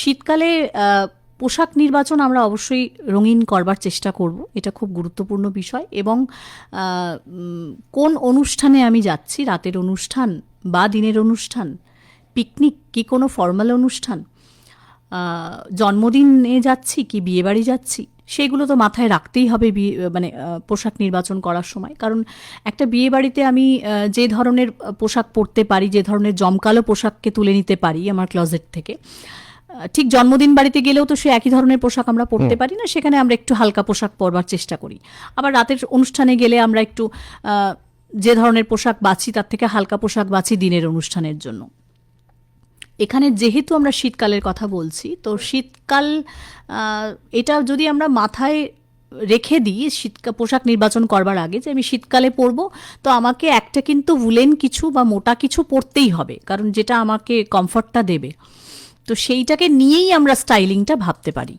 শীতকালে পোশাক নির্বাচন আমরা অবশ্যই রঙিন করবার চেষ্টা করব, এটা খুব গুরুত্বপূর্ণ বিষয়। এবং কোন অনুষ্ঠানে আমি যাচ্ছি, রাতের অনুষ্ঠান বা দিনের অনুষ্ঠান, পিকনিক কি কোনো ফর্মাল অনুষ্ঠান জন্মদিনে যাচ্ছি কি বিয়েবাড়ি যাচ্ছি, সেগুলো তো মাথায় রাখতেই হবে বিয়ে মানে পোশাক নির্বাচন করার সময়। কারণ একটা বিয়ে বাড়িতে আমি যে ধরনের পোশাক পরতে পারি, যে ধরনের জমকালো পোশাককে তুলে নিতে পারি আমার ক্লজেট থেকে ঠিক জন্মদিন বাড়িতে গেলেও তো সে একই ধরনের পোশাক আমরা পরতে পারি না সেখানে আমরা একটু হালকা পোশাক পরবার চেষ্টা করি। আবার রাতের অনুষ্ঠানে গেলে আমরা একটু যে ধরনের পোশাক বাছি তার থেকে হালকা পোশাক বাছি দিনের অনুষ্ঠানের জন্য। এখানে যেহেতু আমরা শীতকালের কথা বলছি তো শীতকাল এটা যদি আমরা মাথায় রেখে দিই শীতকাল পোশাক নির্বাচন করবার আগে যে আমি শীতকালে পরবো তো আমাকে একটা কিন্তু উলেন কিছু বা মোটা কিছু পরতেই হবে কারণ যেটা আমাকে কমফর্টটা দেবে। তো সেইটাকে নিয়েই আমরা স্টাইলিংটা ভাবতে পারি।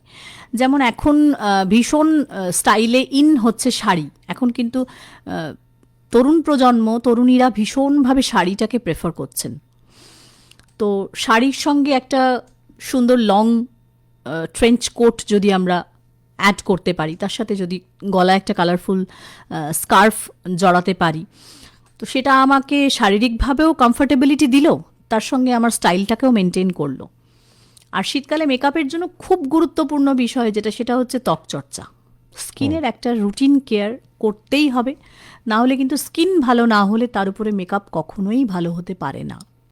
যেমন এখন ভীষণ স্টাইলে ইন হচ্ছে শাড়ি। এখন কিন্তু তরুণ প্রজন্ম, তরুণীরা ভীষণভাবে শাড়িটাকে প্রেফার করছেন। তো শাড়ির সঙ্গে একটা সুন্দর লং ট্রেঞ্চ কোট যদি আমরা অ্যাড করতে পারি, তার সাথে যদি গলায় একটা কালারফুল স্কার্ফ জড়াতে পারি, তো সেটা আমাকে শারীরিকভাবেও কমফোর্টেবিলিটি দিল, তার সঙ্গে আমার স্টাইলটাকেও মেনটেন করল। আর শীতকালে মেকআপের জন্য খুব গুরুত্বপূর্ণ বিষয় যেটা সেটা হচ্ছে ত্বকচর্চা। স্কিনের একটা রুটিন কেয়ার করতেই হবে। না হলে কিন্তু স্কিন ভালো না হলে তার উপরে মেকআপ কখনোই ভালো হতে পারে না।